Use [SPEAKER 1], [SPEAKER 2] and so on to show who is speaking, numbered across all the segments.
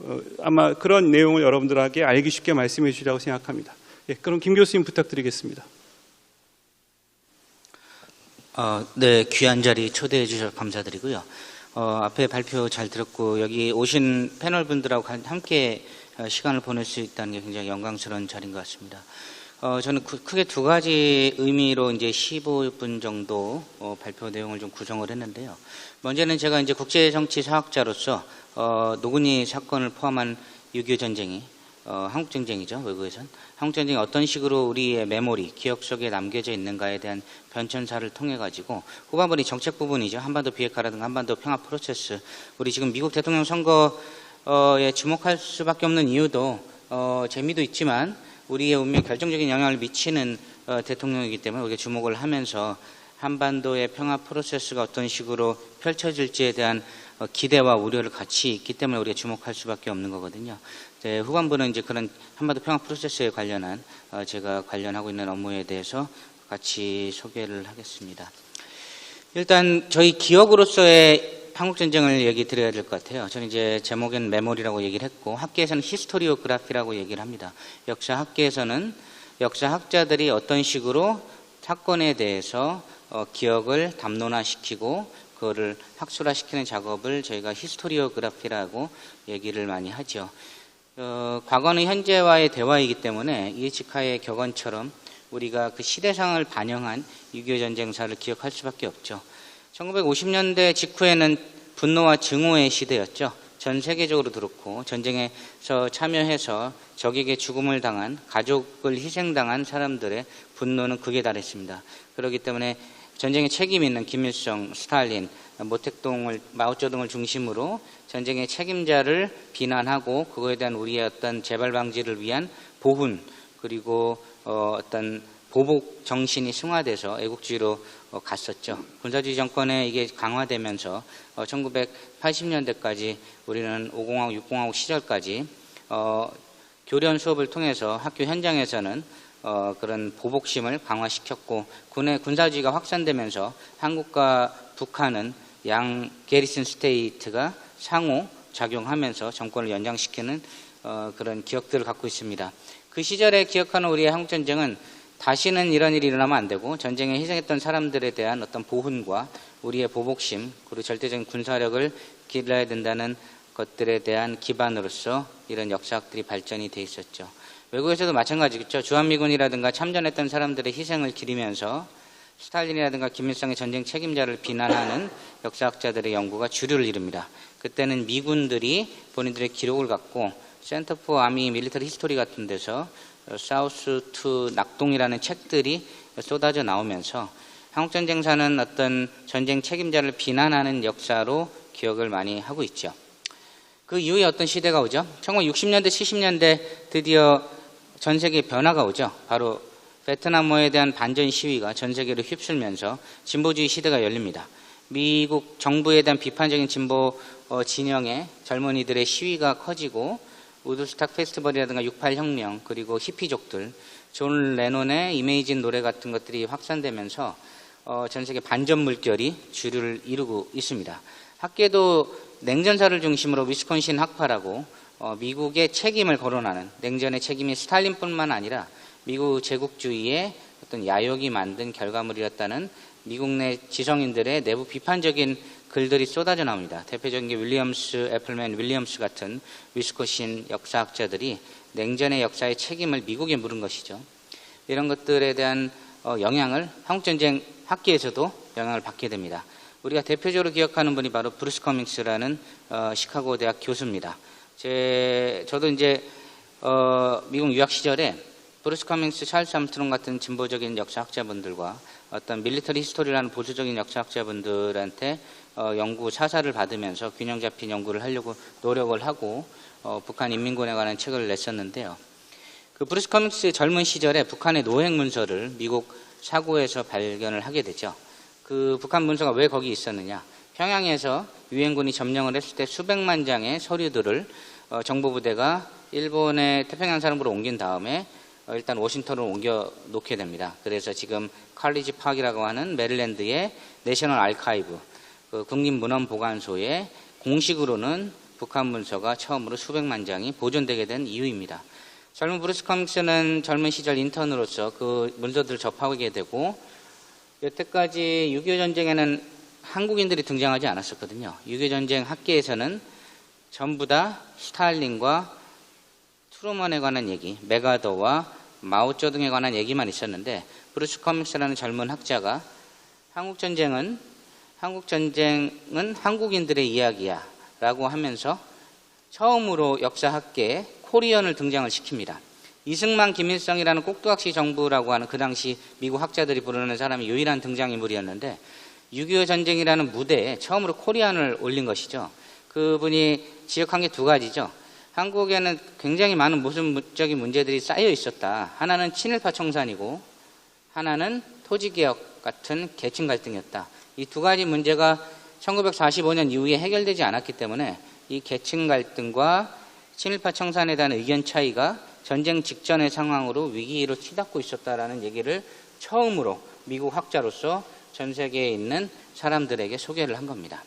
[SPEAKER 1] 어, 아마 그런 내용을 여러분들에게 알기 쉽게 말씀해 주리라고 생각합니다. 예, 그럼 김 교수님 부탁드리겠습니다.
[SPEAKER 2] 어, 네, 귀한 자리 초대해 주셔서 감사드리고요. 어, 앞에 발표 잘 들었고 여기 오신 패널 분들하고 함께 어, 시간을 보낼 수 있다는 게 굉장히 영광스러운 자리인 것 같습니다. 어, 저는 그- 크게 두 가지 의미로 이제 15분 정도 어, 발표 내용을 좀 구성을 했는데요. 먼저는 제가 이제 국제 정치 사학자로서 어, 노근이 사건을 포함한 6.25 전쟁이 어, 한국 전쟁이죠 외국에선. 한국 전쟁이 어떤 식으로 우리의 메모리 기억 속에 남겨져 있는가에 대한 변천사를 통해 가지고 후반부는 정책 부분이죠. 한반도 비핵화라든가 한반도 평화 프로세스. 우리 지금 미국 대통령 선거에 주목할 수밖에 없는 이유도 어, 재미도 있지만 우리의 운명 결정적인 영향을 미치는 어, 대통령이기 때문에 우리가 주목을 하면서 한반도의 평화 프로세스가 어떤 식으로 펼쳐질지에 대한 어, 기대와 우려를 같이 있기 때문에 우리가 주목할 수밖에 없는 거거든요. 네, 후반부는 이제 그런 한반도 평화 프로세스에 관련한 어, 제가 관련하고 있는 업무에 대해서 같이 소개를 하겠습니다. 일단 저희 기억으로서의 한국 전쟁을 얘기 드려야 될 것 같아요. 저는 이제 제목엔 메모리라고 얘기를 했고 학계에서는 히스토리오그라피라고 얘기를 합니다. 역사 학계에서는 역사 학자들이 어떤 식으로 사건에 대해서 어, 기억을 담론화시키고 그거를 학술화시키는 작업을 저희가 히스토리오그라피라고 얘기를 많이 하죠. 어, 과거는 현재와의 대화이기 때문에 이에치카의 격언처럼 우리가 그 시대상을 반영한 6.25 전쟁사를 기억할 수밖에 없죠. 1950년대 직후에는 분노와 증오의 시대였죠. 전 세계적으로 그렇고 전쟁에서 참여해서 적에게 죽음을 당한 가족을 희생당한 사람들의 분노는 극에 달했습니다. 그렇기 때문에 전쟁에 책임 있는 김일성, 스탈린, 모택동을 마오쩌둥을 중심으로 전쟁의 책임자를 비난하고 그거에 대한 우리의 어떤 재발 방지를 위한 보훈 그리고 어, 어떤 보복 정신이 승화돼서 애국주의로 어, 갔었죠. 군사주의 정권에 이게 강화되면서 어, 1980년대까지 우리는 5공화국, 6공화국 시절까지 어, 교련 수업을 통해서 학교 현장에서는 어, 그런 보복심을 강화시켰고 군의 군사주의가 확산되면서 한국과 북한은 양 게리슨 스테이트가 상호 작용하면서 정권을 연장시키는 어, 그런 기억들을 갖고 있습니다. 그 시절에 기억하는 우리의 한국 전쟁은 다시는 이런 일이 일어나면 안 되고 전쟁에 희생했던 사람들에 대한 어떤 보훈과 우리의 보복심 그리고 절대적인 군사력을 길러야 된다는 것들에 대한 기반으로서 이런 역사학들이 발전이 돼 있었죠. 외국에서도 마찬가지겠죠. 주한미군이라든가 참전했던 사람들의 희생을 기리면서 스탈린이라든가 김일성의 전쟁 책임자를 비난하는 역사학자들의 연구가 주류를 이룹니다. 그때는 미군들이 본인들의 기록을 갖고 센터 포 아미 밀리터리 히스토리 같은 데서 사우스 투 낙동이라는 책들이 쏟아져 나오면서 한국전쟁사는 어떤 전쟁 책임자를 비난하는 역사로 기억을 많이 하고 있죠. 그 이후에 어떤 시대가 오죠? 1960년대, 70년대 드디어 전 세계에 변화가 오죠. 바로 베트남어에 대한 반전 시위가 전 세계로 휩쓸면서 진보주의 시대가 열립니다. 미국 정부에 대한 비판적인 진보 어, 진영의 젊은이들의 시위가 커지고 우드스탁 페스티벌이라든가 68혁명 그리고 히피족들 존 레논의 이메이진 노래 같은 것들이 확산되면서 어, 전 세계 반전 물결이 주류를 이루고 있습니다. 학계도 냉전사를 중심으로 위스콘신 학파라고 어, 미국의 책임을 거론하는 냉전의 책임이 스탈린뿐만 아니라 미국 제국주의의 어떤 야욕이 만든 결과물이었다는 미국 내 지성인들의 내부 비판적인 글들이 쏟아져 나옵니다. 대표적인 게 윌리엄스, 애플맨 윌리엄스 같은 위스코신 역사학자들이 냉전의 역사의 책임을 미국에 물은 것이죠. 이런 것들에 대한 어, 영향을 한국전쟁 학계에서도 영향을 받게 됩니다. 우리가 대표적으로 기억하는 분이 바로 브루스 커밍스라는 어, 시카고 대학 교수입니다. 제, 저도 이제 어, 미국 유학 시절에 브루스 커밍스, 찰스 암스트롱 같은 진보적인 역사학자분들과 어떤 밀리터리 히스토리라는 보수적인 역사학자분들한테 어, 연구 사사를 받으면서 균형 잡힌 연구를 하려고 노력을 하고 어, 북한 인민군에 관한 책을 냈었는데요. 그 브루스 커밍스 젊은 시절에 북한의 노획 문서를 미국 사고에서 발견을 하게 되죠. 그 북한 문서가 왜 거기 있었느냐? 평양에서 유엔군이 점령을 했을 때 수백만 장의 서류들을 어, 정보부대가 일본의 태평양 사령부로 옮긴 다음에 어, 일단 워싱턴으로 옮겨 놓게 됩니다. 그래서 지금 칼리지 파크라고 하는 메릴랜드의 내셔널 알카이브 그 국립문헌보관소에 공식으로는 북한 문서가 처음으로 수백만 장이 보존되게 된 이유입니다. 젊은 브루스 커믹스는 젊은 시절 인턴으로서 그 문서들을 접하게 되고 여태까지 6.25 전쟁에는 한국인들이 등장하지 않았었거든요. 6.25 전쟁 학계에서는 전부 다 스탈린과 트루먼에 관한 얘기, 메가더와 마오쩌둥에 관한 얘기만 있었는데 브루스 커믹스라는 젊은 학자가 한국 전쟁은 한국 전쟁은 한국인들의 이야기야라고 하면서 처음으로 역사 학계에 코리언을 등장을 시킵니다. 이승만, 김일성이라는 꼭두각시 정부라고 하는 그 당시 미국 학자들이 부르는 사람이 유일한 등장인물이었는데 6.25 전쟁이라는 무대에 처음으로 코리안을 올린 것이죠. 그분이 지적한 게 두 가지죠. 한국에는 굉장히 많은 모순적인 문제들이 쌓여 있었다. 하나는 친일파 청산이고 하나는 토지개혁 같은 계층 갈등이었다. 이 두 가지 문제가 1945년 이후에 해결되지 않았기 때문에 이 계층 갈등과 친일파 청산에 대한 의견 차이가 전쟁 직전의 상황으로 위기로 치닫고 있었다라는 얘기를 처음으로 미국 학자로서 전 세계에 있는 사람들에게 소개를 한 겁니다.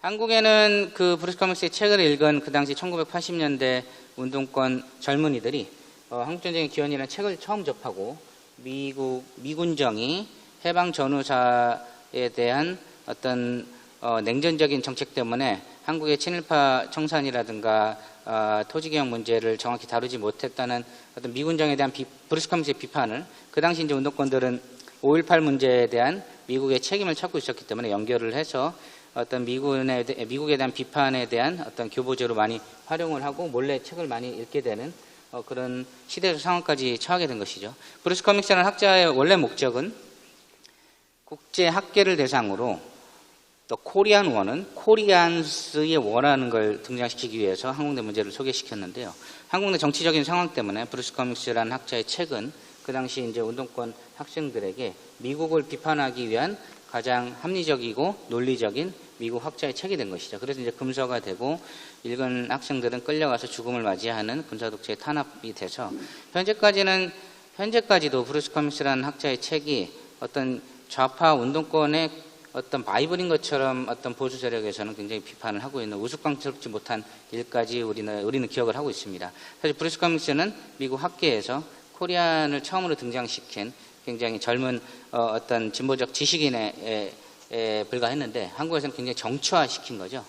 [SPEAKER 2] 한국에는 그 브루스 커믹스의 책을 읽은 그 당시 1980년대 운동권 젊은이들이 어, 한국전쟁의 기원이라는 책을 처음 접하고 미국 미군정이 해방 전후사에 대한 어떤 어, 냉전적인 정책 때문에 한국의 친일파 청산이라든가 어, 토지개혁 문제를 정확히 다루지 못했다는 어떤 미군정에 대한 비, 브루스 커믹스의 비판을 그 당시 이제 운동권들은 5.18 문제에 대한 미국의 책임을 찾고 있었기 때문에 연결을 해서 어떤 미군에, 대- 미국에 대한 비판에 대한 어떤 교보제로 많이 활용을 하고 몰래 책을 많이 읽게 되는 어, 그런 시대적 상황까지 처하게 된 것이죠. 브루스 커믹스라는 학자의 원래 목적은 국제 학계를 대상으로 또 코리안 원은 코리안스의 원하는 걸 등장시키기 위해서 한국내 문제를 소개시켰는데요. 한국내 정치적인 상황 때문에 브루스 커믹스라는 학자의 책은 그 당시 이제 운동권 학생들에게 미국을 비판하기 위한 가장 합리적이고 논리적인 미국 학자의 책이 된 것이죠. 그래서 이제 금서가 되고 읽은 학생들은 끌려가서 죽음을 맞이하는 군사독재에 탄압이 돼서 현재까지는 현재까지도 브루스 커믹스라는 학자의 책이 어떤 좌파 운동권의 어떤 바이블인 것처럼 어떤 보수 세력에서는 굉장히 비판을 하고 있는 우스꽝스럽지 못한 일까지 우리는 우리는 기억을 하고 있습니다. 사실 브루스 커믹스는 미국 학계에서 코리안을 처음으로 등장시킨 굉장히 젊은 어, 떤 진보적 지식인에 에, 에 불과했는데 한국에서는 굉장히 정치화시킨 거죠.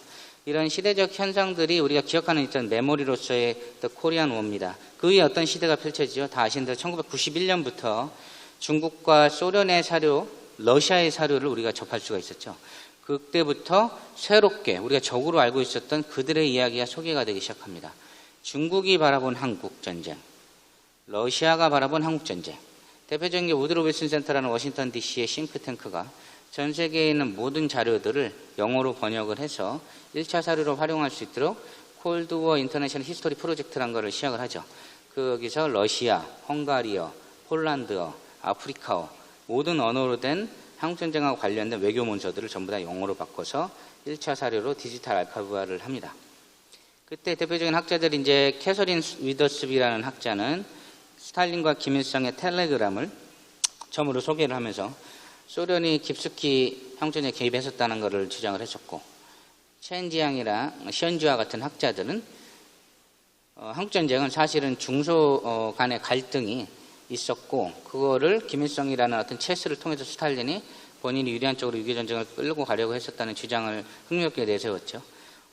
[SPEAKER 2] 이런 시대적 현상들이 우리가 기억하는 어떤 메모리로서의 코리안 워입니다. 그 위에 어떤 시대가 펼쳐지죠. 다 아시는 대로 1991년부터 중국과 소련의 사료, 러시아의 사료를 우리가 접할 수가 있었죠. 그때부터 새롭게 우리가 적으로 알고 있었던 그들의 이야기가 소개가 되기 시작합니다. 중국이 바라본 한국 전쟁, 러시아가 바라본 한국 전쟁. 대표적인 게 우드로 윌슨 센터라는 워싱턴 DC의 싱크탱크가 전 세계에 있는 모든 자료들을 영어로 번역을 해서 1차 사료로 활용할 수 있도록 콜드워 인터내셔널 히스토리 프로젝트라는 것을 시작을 하죠. 그 여기서 러시아, 헝가리어, 폴란드어, 아프리카어 모든 언어로 된 한국 전쟁하고 관련된 외교 문서들을 전부 다 영어로 바꿔서 1차 사료로 디지털 알파부화를 합니다. 그때 대표적인 학자들이 이제 캐서린 위더스비라는 학자는 스탈린과 김일성의 텔레그램을 처음으로 소개를 하면서 소련이 깊숙이 한국전쟁에 개입했었다는 것을 주장을 했었고 첸지양이랑 시언주와 같은 학자들은 어, 한국 전쟁은 사실은 중소 어, 간의 갈등이 있었고 그거를 김일성이라는 어떤 체스를 통해서 스탈린이 본인이 유리한 쪽으로 유교 전쟁을 끌고 가려고 했었다는 주장을 흥미롭게 내세웠죠.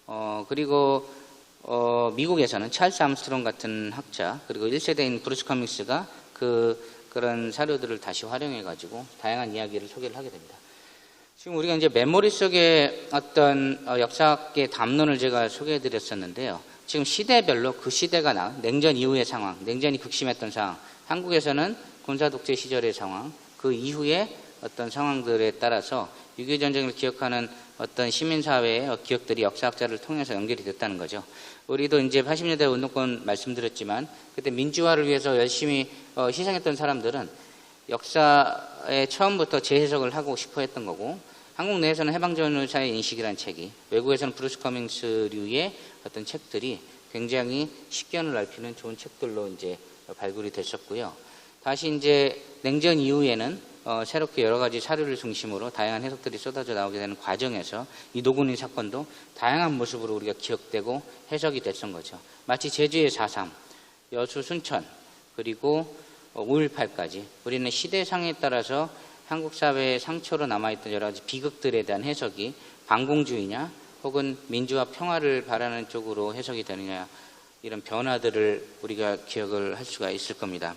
[SPEAKER 2] 어, 그리고 어, 미국에서는 찰스 암스트롱 같은 학자 그리고 1세대인 브루스 커믹스가 그 그런 사료들을 다시 활용해 가지고 다양한 이야기를 소개를 하게 됩니다. 지금 우리가 이제 메모리 속에 어떤 어, 역사학계 담론을 제가 소개해 드렸었는데요. 지금 시대별로 그 시대가 나 냉전 이후의 상황, 냉전이 극심했던 상황, 한국에서는 군사 독재 시절의 상황, 그 이후에 어떤 상황들에 따라서 6.25 전쟁을 기억하는 어떤 시민사회의 기억들이 역사학자를 통해서 연결이 됐다는 거죠. 우리도 이제 80년대 운동권 말씀드렸지만 그때 민주화를 위해서 열심히 어, 희생했던 사람들은 역사에 처음부터 재해석을 하고 싶어 했던 거고 한국 내에서는 해방전후사의 인식이라는 책이 외국에서는 브루스 커밍스류의 어떤 책들이 굉장히 식견을 넓히는 좋은 책들로 이제 발굴이 됐었고요. 다시 이제 냉전 이후에는 어, 새롭게 여러 가지 사료를 중심으로 다양한 해석들이 쏟아져 나오게 되는 과정에서 이 노군인 사건도 다양한 모습으로 우리가 기억되고 해석이 됐던 거죠. 마치 제주의 4.3, 여수 순천, 그리고 5.18까지 우리는 시대상에 따라서 한국 사회의 상처로 남아있던 여러 가지 비극들에 대한 해석이 반공주의냐 혹은 민주화 평화를 바라는 쪽으로 해석이 되느냐 이런 변화들을 우리가 기억을 할 수가 있을 겁니다.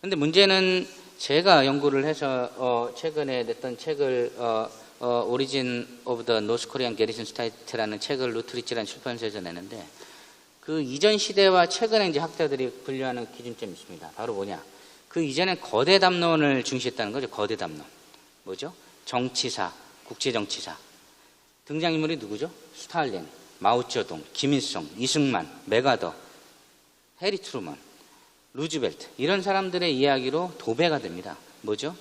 [SPEAKER 2] 근데 문제는 제가 연구를 해서 어, 최근에 냈던 책을 어, 어, 오리진 오브 더 노스 코리안 게리슨 스타이트라는 책을 루트리치라는 출판사에서 내는데 그 이전 시대와 최근에 이제 학자들이 분류하는 기준점이 있습니다. 바로 뭐냐? 그 이전에 거대 담론을 중시했다는 거죠. 거대 담론. 뭐죠? 정치사, 국제정치사. 등장인물이 누구죠? 스탈린, 마오쩌둥, 김일성, 이승만, 메가더, 해리 트루먼, 루즈벨트 이런 사람들의 이야기로 도배가 됩니다. 뭐죠?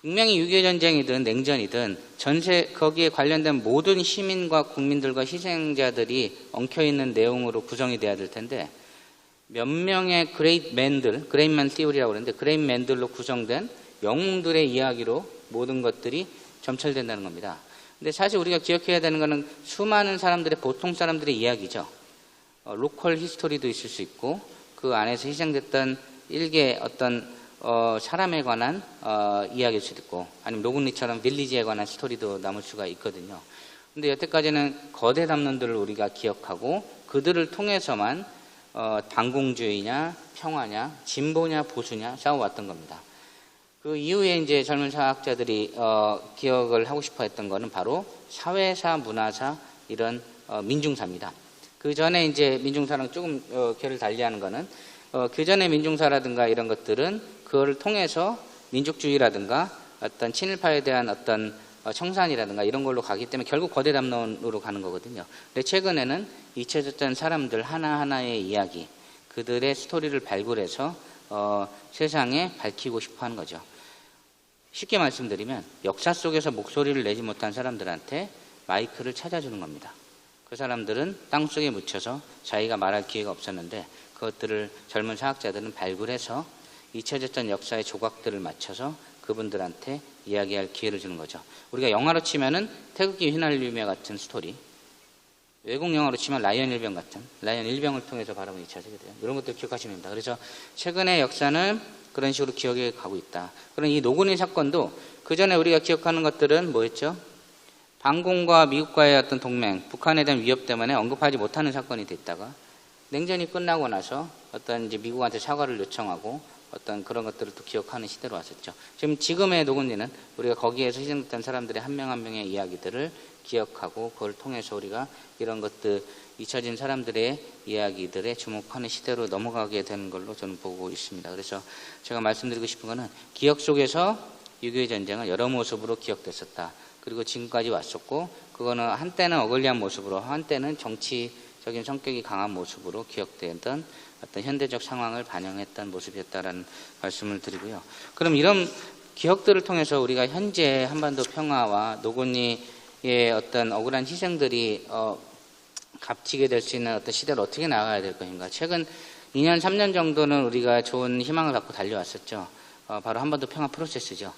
[SPEAKER 2] 분명히 6.25 전쟁이든 냉전이든 전세 거기에 관련된 모든 시민과 국민들과 희생자들이 엉켜 있는 내용으로 구성이 돼야 될 텐데 몇 명의 그레이트 맨들, 그레이트맨 티오리라고 그러는데 그레이트 맨들로 구성된 영웅들의 이야기로 모든 것들이 점철된다는 겁니다. 근데 사실 우리가 기억해야 되는 것은 수많은 사람들의 보통 사람들의 이야기죠. 어, 로컬 히스토리도 있을 수 있고 그 안에서 희생됐던 일개 어떤 어, 사람에 관한 어, 이야기일 수도 있고 아니면 노군리처럼 빌리지에 관한 스토리도 남을 수가 있거든요. 근데 여태까지는 거대 담론들을 우리가 기억하고 그들을 통해서만 어, 반공주의냐 평화냐 진보냐 보수냐 싸워왔던 겁니다. 그 이후에 이제 젊은 사학자들이 어, 기억을 하고 싶어 했던 거는 바로 사회사, 문화사 이런 어, 민중사입니다. 그 전에 이제 민중사랑 조금 어, 결을 달리하는 거는 어, 그 전에 민중사라든가 이런 것들은 그걸 통해서 민족주의라든가 어떤 친일파에 대한 어떤 어, 청산이라든가 이런 걸로 가기 때문에 결국 거대 담론으로 가는 거거든요. 근데 최근에는 잊혀졌던 사람들 하나하나의 이야기, 그들의 스토리를 발굴해서 어, 세상에 밝히고 싶어 하는 거죠. 쉽게 말씀드리면 역사 속에서 목소리를 내지 못한 사람들한테 마이크를 찾아주는 겁니다. 그 사람들은 땅 속에 묻혀서 자기가 말할 기회가 없었는데 그것들을 젊은 사학자들은 발굴해서 잊혀졌던 역사의 조각들을 맞춰서 그분들한테 이야기할 기회를 주는 거죠. 우리가 영화로 치면은 태극기 휘날리며 같은 스토리, 외국 영화로 치면 라이언 일병 같은 라이언 일병을 통해서 바라보면 잊혀지게 돼요. 이런 것들 기억하시면 됩니다. 그래서 최근의 역사는 그런 식으로 기억해 가고 있다. 그런 이 노군인 사건도 그 전에 우리가 기억하는 것들은 뭐였죠? 반공과 미국과의 어떤 동맹, 북한에 대한 위협 때문에 언급하지 못하는 사건이 됐다가 냉전이 끝나고 나서 어떤 이제 미국한테 사과를 요청하고 어떤 그런 것들을 또 기억하는 시대로 왔었죠. 지금 지금의 노군리는 우리가 거기에서 희생됐던 사람들의 한명한 명의 이야기들을 기억하고 그걸 통해서 우리가 이런 것들 잊혀진 사람들의 이야기들에 주목하는 시대로 넘어가게 되는 걸로 저는 보고 있습니다. 그래서 제가 말씀드리고 싶은 거는 기억 속에서 6.25 전쟁은 여러 모습으로 기억됐었다. 그리고 지금까지 왔었고 그거는 한때는 어글리한 모습으로 한때는 정치적인 성격이 강한 모습으로 기억되던 어떤 현대적 상황을 반영했던 모습이었다라는 말씀을 드리고요. 그럼 이런 기억들을 통해서 우리가 현재 한반도 평화와 노곤이의 어떤 억울한 희생들이 어, 값지게 될 수 있는 어떤 시대를 어떻게 나가야 될 것인가. 최근 2년, 3년 정도는 우리가 좋은 희망을 갖고 달려왔었죠. 어, 바로 한반도 평화 프로세스죠.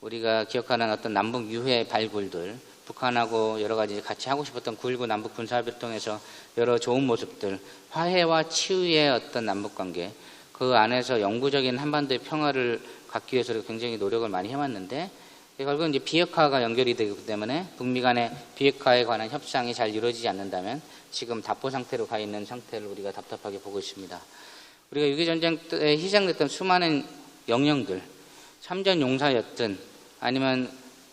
[SPEAKER 2] 우리가 기억하는 어떤 남북 유해 발굴들, 북한하고 여러 가지 같이 하고 싶었던 9.19 남북 군사합의를 통해서 여러 좋은 모습들, 화해와 치유의 어떤 남북 관계, 그 안에서 영구적인 한반도의 평화를 갖기 위해서 굉장히 노력을 많이 해왔는데, 결국은 이제 비핵화가 연결이 되기 때문에 북미 간의 비핵화에 관한 협상이 잘 이루어지지 않는다면 지금 답보 상태로 가 있는 상태를 우리가 답답하게 보고 있습니다. 우리가 6.25 전쟁 때 희생됐던 수많은 영령들, 참전 용사였든 아니면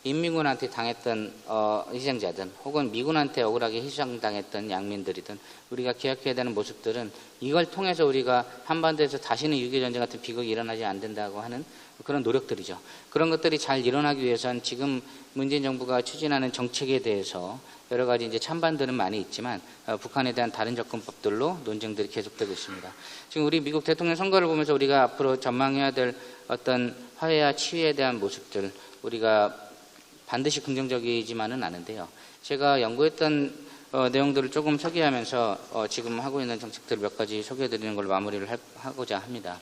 [SPEAKER 2] 인민군한테 당했던 어, 희생자든 혹은 미군한테 억울하게 희생당했던 양민들이든 우리가 기억해야 되는 모습들은 이걸 통해서 우리가 한반도에서 다시는 6.25 전쟁 같은 비극이 일어나지 않 된다고 하는 그런 노력들이죠. 그런 것들이 잘 일어나기 위해서는 지금 문재인 정부가 추진하는 정책에 대해서 여러 가지 이제 찬반들은 많이 있지만 어, 북한에 대한 다른 접근법들로 논쟁들이 계속되고 있습니다. 지금 우리 미국 대통령 선거를 보면서 우리가 앞으로 전망해야 될 어떤 화해와 치유에 대한 모습들 우리가 반드시 긍정적이지만은 않은데요. 제가 연구했던 어, 내용들을 조금 소개하면서 어, 지금 하고 있는 정책들 몇 가지 소개해드리는 걸로 마무리를 할- 하고자 합니다.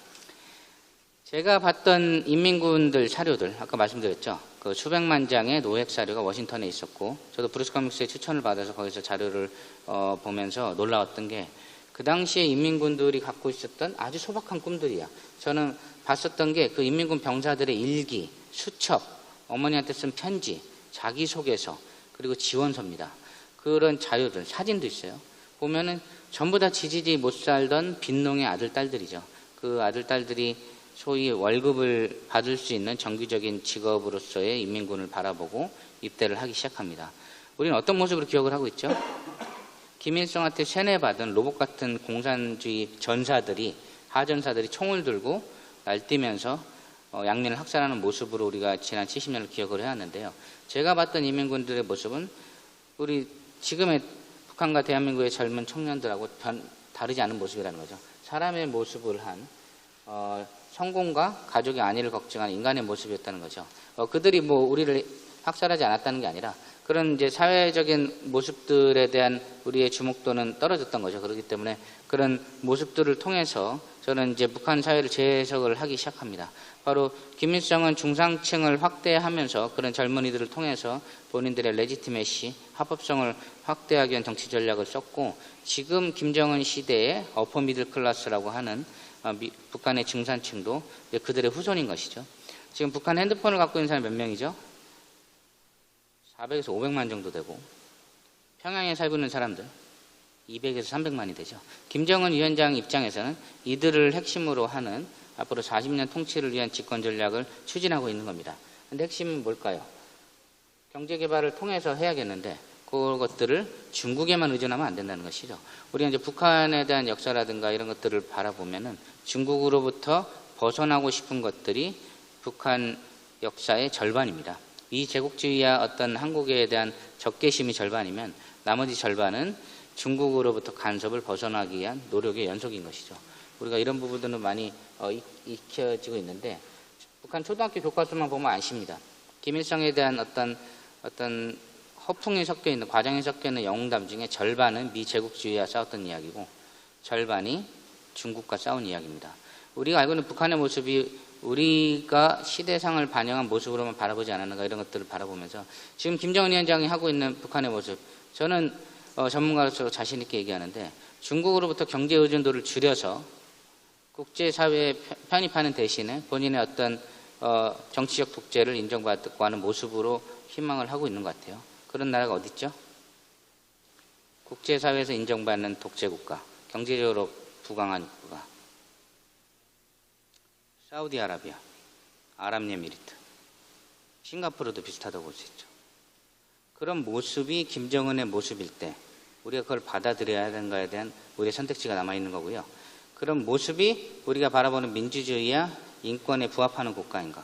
[SPEAKER 2] 제가 봤던 인민군들 사료들 아까 말씀드렸죠. 그 수백만 장의 노획 사료가 워싱턴에 있었고 저도 브루스 커믹스의 추천을 받아서 거기서 자료를 어, 보면서 놀라웠던 게 그 당시에 인민군들이 갖고 있었던 아주 소박한 꿈들이야. 저는 봤었던 게 그 인민군 병사들의 일기, 수첩, 어머니한테 쓴 편지, 자기소개서 그리고 지원서입니다. 그런 자료들, 사진도 있어요. 보면은 전부 다 지지지 못 살던 빈농의 아들, 딸들이죠. 그 아들, 딸들이 소위 월급을 받을 수 있는 정규적인 직업으로서의 인민군을 바라보고 입대를 하기 시작합니다. 우리는 어떤 모습으로 기억을 하고 있죠? 김일성한테 세뇌받은 로봇 같은 공산주의 전사들이 하전사들이 총을 들고 날뛰면서 어, 양민을 학살하는 모습으로 우리가 지난 70년을 기억을 해왔는데요. 제가 봤던 인민군들의 모습은 우리 지금의 북한과 대한민국의 젊은 청년들하고 변- 다르지 않은 모습이라는 거죠. 사람의 모습을 한 어, 성공과 가족의 안위를 걱정한 인간의 모습이었다는 거죠. 어, 그들이 뭐 우리를 학살하지 않았다는 게 아니라 그런 이제 사회적인 모습들에 대한 우리의 주목도는 떨어졌던 거죠. 그렇기 때문에 그런 모습들을 통해서 저는 이제 북한 사회를 재해석을 하기 시작합니다. 바로 김일성은 중상층을 확대하면서 그런 젊은이들을 통해서 본인들의 레지티메시, 합법성을 확대하기 위한 정치 전략을 썼고 지금 김정은 시대의 어퍼 미들 클래스라고 하는 어, 미- 북한의 중산층도 그들의 후손인 것이죠. 지금 북한 핸드폰을 갖고 있는 사람이 몇 명이죠? 400에서 500만 정도 되고 평양에 살고 있는 사람들 200에서 300만이 되죠. 김정은 위원장 입장에서는 이들을 핵심으로 하는 앞으로 40년 통치를 위한 집권 전략을 추진하고 있는 겁니다. 근데 핵심은 뭘까요? 경제 개발을 통해서 해야겠는데 그것들을 중국에만 의존하면 안 된다는 것이죠. 우리가 이제 북한에 대한 역사라든가 이런 것들을 바라보면은 중국으로부터 벗어나고 싶은 것들이 북한 역사의 절반입니다. 이 제국주의와 어떤 한국에 대한 적개심이 절반이면 나머지 절반은 중국으로부터 간섭을 벗어나기 위한 노력의 연속인 것이죠. 우리가 이런 부분들은 많이 어, 익- 익혀지고 있는데 북한 초등학교 교과서만 보면 아십니다. 김일성에 대한 어떤 어떤 허풍이 섞여 있는 과정이 섞여 있는 영웅담 중에 절반은 미 제국주의와 싸웠던 이야기고 절반이 중국과 싸운 이야기입니다. 우리가 알고 있는 북한의 모습이 우리가 시대상을 반영한 모습으로만 바라보지 않았는가 이런 것들을 바라보면서 지금 김정은 위원장이 하고 있는 북한의 모습 저는 어, 전문가로서 자신 있게 얘기하는데 중국으로부터 경제 의존도를 줄여서 국제사회에 편- 편입하는 대신에 본인의 어떤 어, 정치적 독재를 인정받고 하는 모습으로 희망을 하고 있는 것 같아요. 그런 나라가 어디 있죠? 국제사회에서 인정받는 독재국가, 경제적으로 부강한 국가. 사우디아라비아, 아랍예미리트, 싱가포르도 비슷하다고 볼 수 있죠. 그런 모습이 김정은의 모습일 때 우리가 그걸 받아들여야 하는가에 대한 우리의 선택지가 남아 있는 거고요. 그런 모습이 우리가 바라보는 민주주의와 인권에 부합하는 국가인가?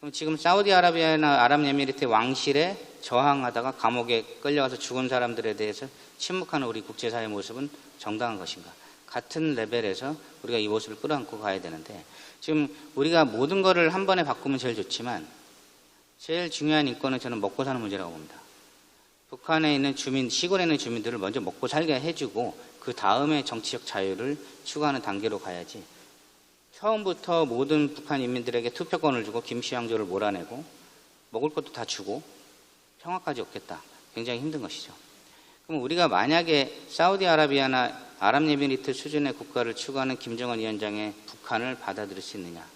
[SPEAKER 2] 그럼 지금 사우디아라비아나 아랍예미리트의 왕실에 저항하다가 감옥에 끌려가서 죽은 사람들에 대해서 침묵하는 우리 국제사회 모습은 정당한 것인가? 같은 레벨에서 우리가 이 모습을 끌어안고 가야 되는데 지금 우리가 모든 거를 한 번에 바꾸면 제일 좋지만 제일 중요한 인권은 저는 먹고 사는 문제라고 봅니다. 북한에 있는 주민, 시골에 있는 주민들을 먼저 먹고 살게 해주고 그 다음에 정치적 자유를 추구하는 단계로 가야지. 처음부터 모든 북한 인민들에게 투표권을 주고 김시황조를 몰아내고 먹을 것도 다 주고 평화까지 얻겠다. 굉장히 힘든 것이죠. 그럼 우리가 만약에 사우디아라비아나 아랍예미리트 수준의 국가를 추구하는 김정은 위원장의 북한을 받아들일 수 있느냐?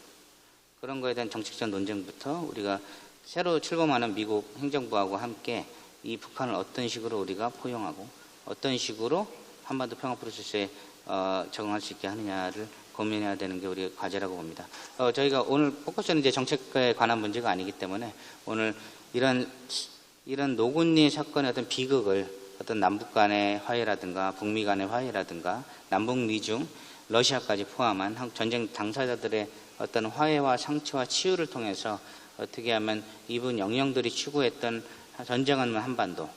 [SPEAKER 2] 그런 거에 대한 정책적 논쟁부터 우리가 새로 출범하는 미국 행정부하고 함께 이 북한을 어떤 식으로 우리가 포용하고 어떤 식으로 한반도 평화 프로세스에 어, 적응할 수 있게 하느냐를 고민해야 되는 게 우리의 과제라고 봅니다. 어, 저희가 오늘 포커스는 이제 정책에 관한 문제가 아니기 때문에 오늘 이런 이런 노군리 사건의 어떤 비극을 어떤 남북 간의 화해라든가 북미 간의 화해라든가 남북 미중 러시아까지 포함한 한- 전쟁 당사자들의 어떤 화해와 상처와 치유를 통해서 어떻게 하면 이분 영령들이 추구했던 전쟁 없는 한반도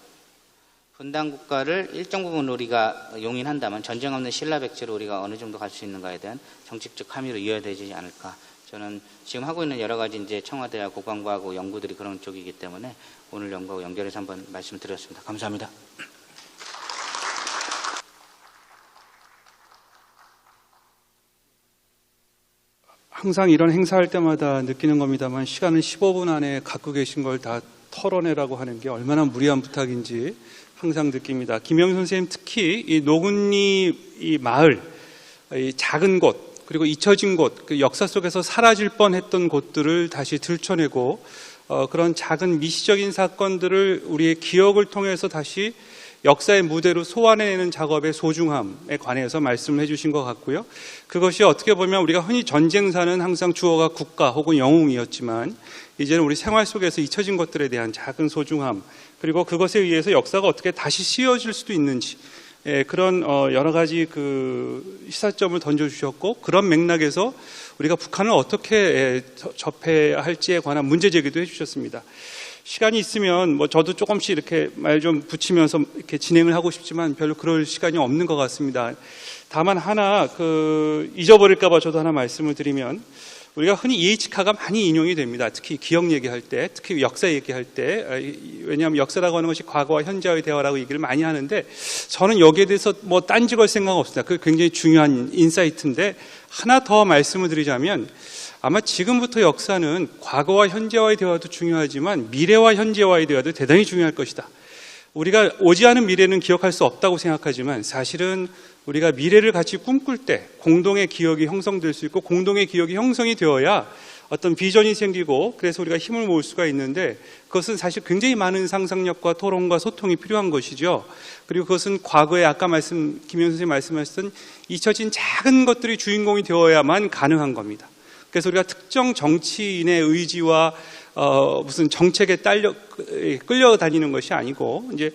[SPEAKER 2] 분단 국가를 일정 부분 우리가 용인한다면 전쟁 없는 신라 백제로 우리가 어느 정도 갈 수 있는가에 대한 정책적 함의로 이어야 되지 않을까. 저는 지금 하고 있는 여러 가지 이제 청와대와 국방부하고 연구들이 그런 쪽이기 때문에 오늘 연구하고 연결해서 한번 말씀드렸습니다. 감사합니다.
[SPEAKER 1] 항상 이런 행사할 때마다 느끼는 겁니다만 시간은 15분 안에 갖고 계신 걸 다 털어내라고 하는 게 얼마나 무리한 부탁인지 항상 느낍니다. 김영 선생님 특히 이 노군리 이 마을, 이 작은 곳, 그리고 잊혀진 곳, 그 역사 속에서 사라질 뻔했던 곳들을 다시 들춰내고 어, 그런 작은 미시적인 사건들을 우리의 기억을 통해서 다시 역사의 무대로 소환해내는 작업의 소중함에 관해서 말씀을 해주신 것 같고요. 그것이 어떻게 보면 우리가 흔히 전쟁사는 항상 주어가 국가 혹은 영웅이었지만 이제는 우리 생활 속에서 잊혀진 것들에 대한 작은 소중함 그리고 그것에 의해서 역사가 어떻게 다시 씌워질 수도 있는지 예, 그런 어, 여러 가지 그 시사점을 던져주셨고 그런 맥락에서 우리가 북한을 어떻게 예, 저- 접해야 할지에 관한 문제 제기도 해주셨습니다. 시간이 있으면 뭐 저도 조금씩 이렇게 말 좀 붙이면서 이렇게 진행을 하고 싶지만 별로 그럴 시간이 없는 것 같습니다. 다만 하나 그 잊어버릴까봐 저도 하나 말씀을 드리면 우리가 흔히 EH카가 많이 인용이 됩니다. 특히 기억 얘기할 때, 특히 역사 얘기할 때, 아, 이- 왜냐하면 역사라고 하는 것이 과거와 현재의 대화라고 얘기를 많이 하는데 저는 여기에 대해서 뭐 딴지 걸 생각 없습니다. 그 굉장히 중요한 인사이트인데 하나 더 말씀을 드리자면 아마 지금부터 역사는 과거와 현재와의 대화도 중요하지만 미래와 현재와의 대화도 대단히 중요할 것이다. 우리가 오지 않은 미래는 기억할 수 없다고 생각하지만 사실은 우리가 미래를 같이 꿈꿀 때 공동의 기억이 형성될 수 있고 공동의 기억이 형성이 되어야 어떤 비전이 생기고 그래서 우리가 힘을 모을 수가 있는데 그것은 사실 굉장히 많은 상상력과 토론과 소통이 필요한 것이죠. 그리고 그것은 과거에 아까 말씀 김현 선생님 말씀하셨던 잊혀진 작은 것들이 주인공이 되어야만 가능한 겁니다. 그래서 우리가 특정 정치인의 의지와 어, 무슨 정책에 딸려 끌려다니는 것이 아니고 이제